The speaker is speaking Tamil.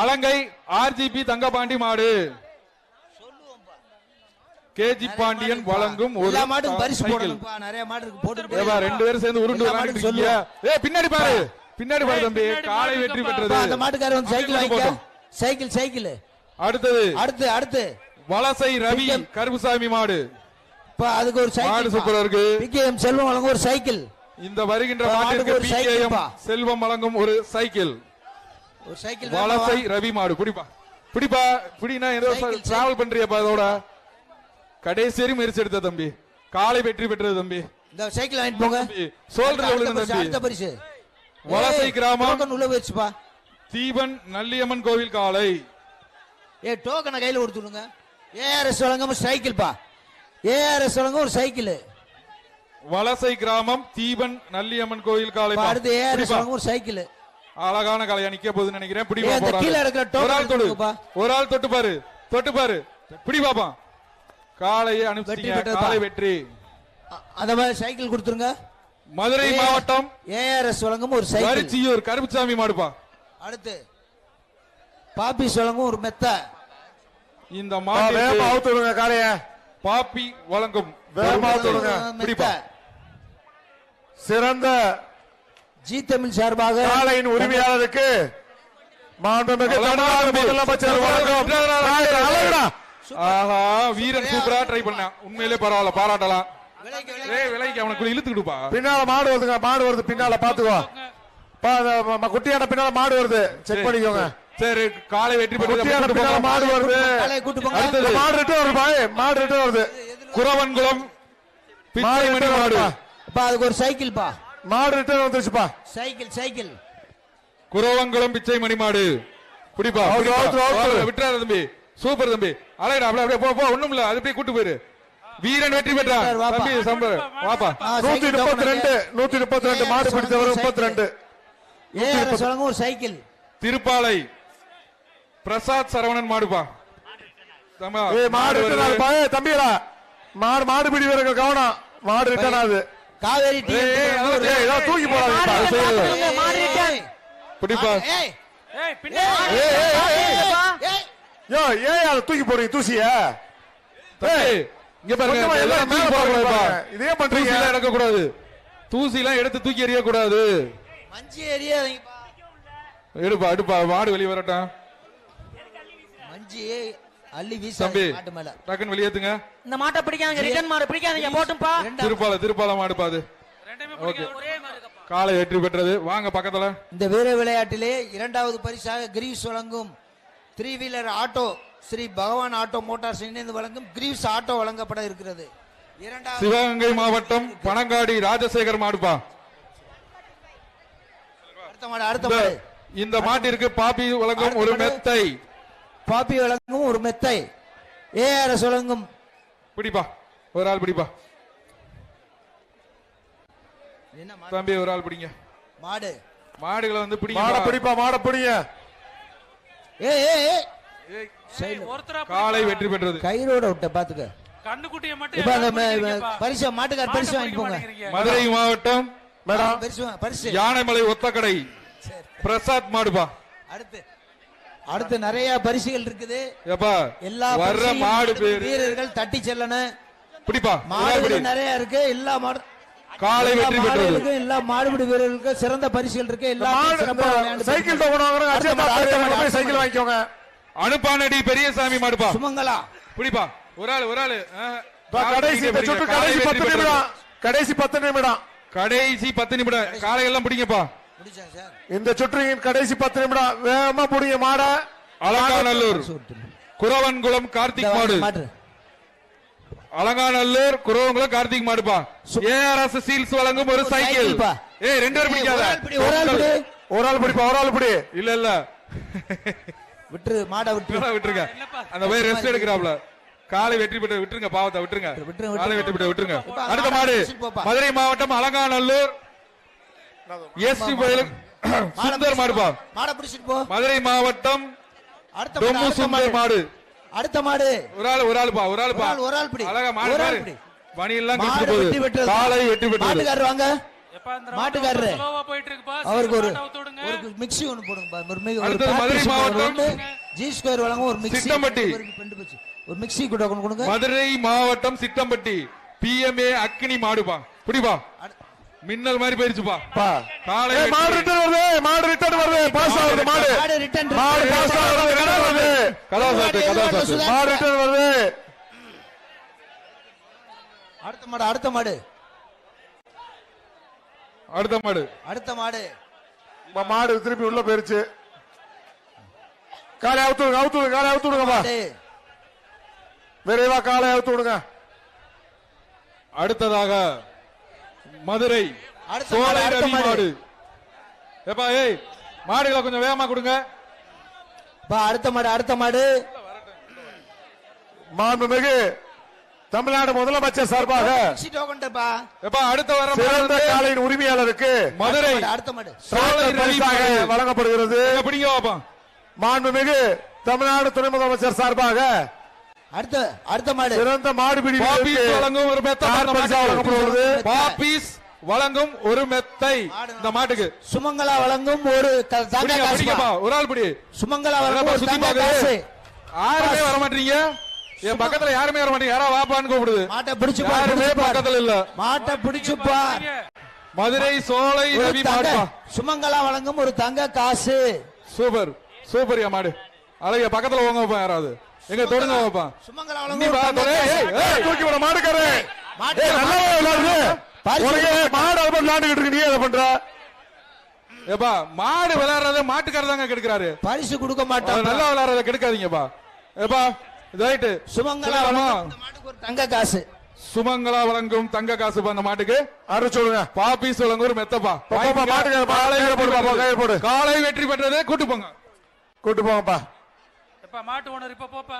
அலங்கை ஆர்ஜிபி தங்கபாண்டி மாடு. கேஜி பாண்டியன் வழங்கும் ஒரு எல்லா மாட்டுக்கும் பரிசு நிறைய மாடு போட்டு ரெண்டு பேரும் சேர்ந்து உருண்டு விளையாடிட்டு ஏ பின்னாடி பாரு. பின்னாடி பாரு தம்பி. காலை வெற்றி பெற்றது. அந்த மாட்டுக்காரர் வந்து சைக்கிள் வாங்கிக்க. சைக்கிள் சைக்கிள் அடுத்தது. அடுத்து அடுத்து. வலசை ரவி. கருப்புசாமி மாடு. இப்ப அதுக்கு ஒரு மாடு சைக்கிள் சூப்பரா இருக்கு. பிகேஎம் செல்வம் வழங்க ஒரு சைக்கிள் இந்த வருகின்ற மாட்டுக்கு பிகேஎம். செல்வம் வழங்கும் ஒரு சைக்கிள் ஒரு சைக்கிள் வலசை ரவி மாடு. பிடிப்பா. பிடிப்பா. பிடினா ஏதோ டிராவல் பண்றியப்பா அதோட. கடைசி வரையும் முயற்சி எடுத்த தம்பி. காலை வெற்றி பெற்றது தம்பி. இந்த சைக்கிள் வாங்கிட்டு போங்க. சோல்டர்ல விழுந்த தம்பி. அடுத்த பரிசு. வலசை கிராமம். உள்ள வச்சுப்பா தீபன் நல்லியம்மன் கோவில் காலை. ஏ டோக்கனை கையில கொடுத்துடுங்க ஏஆர்எஸ் வழங்க சைக்கிள் பா ஏஆர்எஸ் வழங்க ஒரு சைக்கிள். வலசை கிராமம் தீபன் நல்லியம்மன் கோவில் காலை அடுத்து ஏஆர்எஸ் பிடிப்பா. வழங்க ஒரு சைக்கிள். அழகான காளையா நிக்க போகுதுன்னு நினைக்கிறேன். பிடி token ஒரு ஆள் தொடு. ஒரு ஆள் தொட்டு பாரு. தொட்டு பாரு. பிடி பாப்பா. காளையை வெற்றி அனுப்பிச்சிட்டீங்க. காலை வெற்றி. அந்த மாதிரி சைக்கிள் கொடுத்துருங்க. மதுரை மாவட்டம் ஏஆர்எஸ் வழங்கும் ஒரு சைக்கிள். கரிச்சியூர் கருப்புசாமி மாடுப்பா. அடுத்து பாப்பிஸ் வழங்கும் ஒரு மெத்த. இந்த வேகமா மாடு அவுத்து விடுங்க காளைய பாப்பி வழங்கும் வேகமா ஒரு அவுத்து விடுங்க. மெத்த. பிடிப்பா. சிறந்த ஜி தமிழ் சார்பாக காளையின் உரிமையாளருக்கு மாண்புமிகு தமிழ்நாடு முதலமைச்சர் அழகுடா. ஆஹா வீரன் சூப்பரா ட்ரை பண்ணான் உண்மையிலே பரவாயில்ல பாராட்டலாம். ஏய் விலைக்கு. அவனுக்கு இழுத்துக்கிடுப்பா. பின்னால மாடு வருதுங்க மாடு வருது பின்னால பாத்துக்கோ. குட்டியான பின்னால மாடு வருது. செக் பண்ணிக்கோங்க. சரி. காலை வெற்றி பின்னால பெற்று மாடு வருது. அடுத்தது. மாடு ரிட்டு வருது பாய். மாடு ரிட்டு வருது. குறவன்குளம் மாடு பிச்சை மணி மாடு அதுக்கு ஒரு சைக்கிள் பா மாடு ரிட்டு வந்துருச்சுப்பா. Cycle cycle. குறவங்குளம் பிச்சை மணி மாடு பிடிப்பா அவுத்து, பிடிப்பா. அவுத்து, அவுத்து. வா, விட்டுறாத தம்பி. சூப்பர் தம்பி. அழகடா அப்படியே அப்படியே போ போ ஒண்ணும் இல்ல. அது அப்படியே கூட்டு போயிரு. வீரன் வெற்றி பெற்றான். தம்பி சம்பர் வாப்பா. நூத்தி முப்பத்தி ரெண்டு நூத்தி முப்பத்தி ரெண்டு. மாடு பிடித்தவர் முப்பத்தி ரெண்டு. ஒரு சைக்கிள். திருப்பாலை. பிரசாத் சரவணன் மாடுப்பா. மாடு. ரிட்டர்ன் பாய் தம்பிடா மாடு மாடு பிடி வீரர்கள் கவனம். மாடு ரிட்டர்ன் ஆகுது. காவேரி தூக்கி அதை தூக்கி போடுறீங்க தூசிய? இங்க பாருங்க. இதே பண்றீங்க. எடுக்க கூடாது தூசி எல்லாம் எடுத்து தூக்கி எறிய கூடாது மஞ்சி. எடுப்பா எடுப்பா. மாடு வெளியே வரட்டும். மஞ்சி அள்ளி தம்பி வீசாதீங்க மாட்டு மேல. டக்குன்னு வெளியேத்துங்க. இந்த மாட்டை பிடிக்காதீங்க ரிட்டர்ன் மாடு பிடிக்காதீங்க போட்டும்பா திருப்பால திருப்பால ஒரே மாதிரி இருக்கப்பா காலை வெற்றி பெற்றது. வாங்க பக்கத்துல. இந்த வீர விளையாட்டிலே இரண்டாவது பரிசாக கிரீஸ் வழங்கும் த்ரீ வீலர் ஆட்டோ ஸ்ரீ பகவான் ஆட்டோ மோட்டார்ஸ் இணைந்து வழங்கும் கிரீஸ் ஆட்டோ வழங்கப்பட இருக்கிறது. இரண்டாவது சிவகங்கை மாவட்டம் பனங்காடி ராஜசேகர் மாடுப்பா அடுத்த மாடு அடுத்த இந்த- மாடு. இந்த மாட்டிற்கு பாப்பி வழங்கும் ஒரு மாடு. மெத்தை. பாப்பி வழங்கும் ஒரு மெத்தை. ஏஆர்எஸ் வழங்கும். பிடிப்பா. ஒரு ஆள் பிடிப்பா. என்ன மாடு? தம்பி ஒரு ஆள் பிடிங்க. மாடு. மாடுகளை வந்து மாட பிடிங்க பிடிப்பா மாட பிடிங்க. ஏய் ஏய் ஏய் சைடுல. ஒருத்தரா காலை வெற்றி பெற்றது. கயிறோட விட்ட பாத்துக்க. கண்ணுக்குட்டியை மட்டும். பரிசு மாட்டுக்கார் பரிசு மாட்டேங்கிறீங்க. மதுரை மாவட்டம் மேடம் பரிசு யானைமலை ஒத்தக்கடை. பிரசாத் மாடுப்பா. அடுத்து. அடுத்து நிறைய பரிசுகள் இருக்குது. ஏப்பா எல்லா வர்ற மாடு வீரர்கள் தட்டி செல்லணும். பிடிப்பா பிடி. நிறைய இருக்கு எல்லா மாடு காலை வெற்றி பெற்றது. எல்லா மாடுபிடி வீரர்களுக்கும் சிறந்த பரிசுகள் இருக்கு. எல்லா மாடு சைக்கிள் மாடு, மாடு, சைக்கிள் மாடு. வாங்கிக்கோங்க. அனுப்பானடி பெரியசாமி மாடுப்பா. சுமங்கலா. பிடிப்பா ஒரு ஆள் ஒரு ஆள். கடைசி கடைசி பத்து நிமிடம் கடைசி பத்து நிமிடம். கடைசி பத்து நிமிடம். காலை எல்லாம் பிடிங்கப்பா. இந்த சுற்றின் கடைசி பத்து நிமிடம் வேகமா பிடிங்க மாட. அலங்காநல்லூர் இந்த கார்த்திக் மாடு. அலங்காநல்லூர் குறவன்குளம் கார்த்திக் மாடுப்பா. ஏஆர்எஸ் சீல்ஸ் வழங்கும் ஒரு சைக்கிள். ஏய் ரெண்டு ஒரு பிடிக்காத. ஒரு ஆள் பிடி. ஒரு ஆள் பிடிப்பா ஒரு ஆள் பிடி. இல்ல இல்ல. விட்டுரு மாடை விட்டுரு. விட்டுருங்க. அந்த போய் ரெஸ்ட் எடுக்கிறாப்ல. காலை வெற்றி பெற்று விட்டுருங்க பாவத்தை விட்டுருங்க. காலை வெற்றி பெற்று விட்டுருங்க. அடுத்த மாடை. மதுரை மாவட்டம் அலங்காநல்லூர். சுந்தர் மாடுப்பா மாடை பிடிச்சிட்டு போ. மதுரை மாவட்டம் அடுத்த மாடு, டொம்மு அடுத்த சுந்தர் மாடு. அடுத்த மாடு. ஒரு ஆள் ஒரு ஆளுப்பா ஒரு ஆளுப்பா ஒரு ஆள், ஒரு ஆள் பிடி. அழகா மாடு ஒரு ஆள் பாரு. பணி எல்லாம் போகுது. பெற்றது காலை வெற்றி பெற்றது மாட்டுக்காரர் வாங்க. மாட்டுக்காரரு. அவருக்கு ஒரு. ஒரு மிக்ஸி ஒன்று மி- ஒரு அடுத்தது மதுரை மாவட்டம். ஜி ஸ்கொயர் வழங்கும் ஒரு மிக்ஸி சித்தம்பட்டி. ஒரு மிக்ஸி கூட கொடுங்க. மதுரை மாவட்டம் சித்தம்பட்டி. பிஎம்ஏ அக்கினி மாடுப்பா புடிப்பா மின்னல் மாதிரி போயிருச்சுப்பா பா. காலை மாடு. ரிட்டர்ன் வருது. மாடு ரிட்டர்ன் வருது. பாஸ் ஆகுது மாடு. மாடு ரிட்டர்ன் மாடு பாஸ் ஆகுது return வருது. கதா சாத்து கதா சாத்து மாடு ரிட்டர்ன் வருது. அடுத்த மாடு அடுத்த மாடு. அடுத்த மாடு. அடுத்த மாடு. மாடு திருப்பி உள்ள போயிருச்சு. காலை அவுத்து விடுங்க அவுத்து விடுங்க காலை அவுத்து விடுங்கப்பா. விரைவா காலை அவுத்து விடுங்க அடுத்ததாக மதுரை சோலை ரவி மாடு. ஏப்பா ஏய் மாடுகளை கொஞ்சம் வேகமா கொடுங்க. பா அடுத்த மாடு அடுத்த மாடு. மாண்புமிகு தமிழ்நாடு முதலமைச்சர் சார்பாக அடுத்த வர சிறந்த காலையின் உரிமையாளருக்கு மதுரை. அடுத்த மாடு சோலை டிராக்டர் ரவி பரிசாக மாடு வழங்கப்படுகிறது. மாண்புமிகு தமிழ்நாடு துணை முதலமைச்சர் சார்பாக அடுத்த அடுத்த மாடு. சிறந்த மாடுபிடி பாப்பீஸ் வழங்கும் ஒரு மெத்தை. வழங்கப்படுகிறது பாப்பீஸ் வழங்கும் ஒரு மெத்தை இந்த மாட்டுக்கு. சுமங்கலா வழங்கும் ஒரு ஒரு ஆள் பிடி. சுமங்கலா வழங்கும் சுத்தி பாக்குது? காசு. யாருமே வர மாட்டீங்க என் பக்கத்துல யாருமே வர மாட்டீங்க யாரா வாப்பான்னு கூப்பிடுது. மாட்டை பிடிச்சு யாருமே. பக்கத்துல இல்ல. மாட்டை பிடிச்சு பார் மதுரை சோலை ரவி சுமங்கலா வழங்கும் ஒரு தங்க காசு. சூப்பர். சூப்பர் மாடு. அழகிய பக்கத்துல போங்கப்பா யாராவது. எங்க தொடுங்க வாப்பா சுமங்கலா. தூக்கி விட மாடுக்காரு மாட்டு- ஏய், நல்லாவே விளையாடுது. பரிசு உனக்கு மாடு அது மாதிரி விளையாண்டுகிட்டு இருக்கு. நீ அதை பண்ற? ஏப்பா மாடு விளையாடுறத மாட்டுக்காரர் தாங்க கெடுக்கிறாரு. பரிசு கொடுக்க மாட்டான் நல்லா விளையாடுறத கெடுக்காதீங்கப்பா. ஏப்பா ரைட்டு. சுமங்கலா தங்க காசு. சுமங்கலா வழங்கும் தங்க காசு அந்த மாட்டுக்கு. அரு சொல்லுங்க. பாப்பீஸ் வழங்கும் ஒரு மெத்தப்பா. போ, போ, போ, மாட்டுக்கு. காலை வெற்றி பெற்றது கூட்டு போங்க. கூட்டு போங்கப்பா. எப்பா மாட்டு ஓனர் இப்ப போப்பா.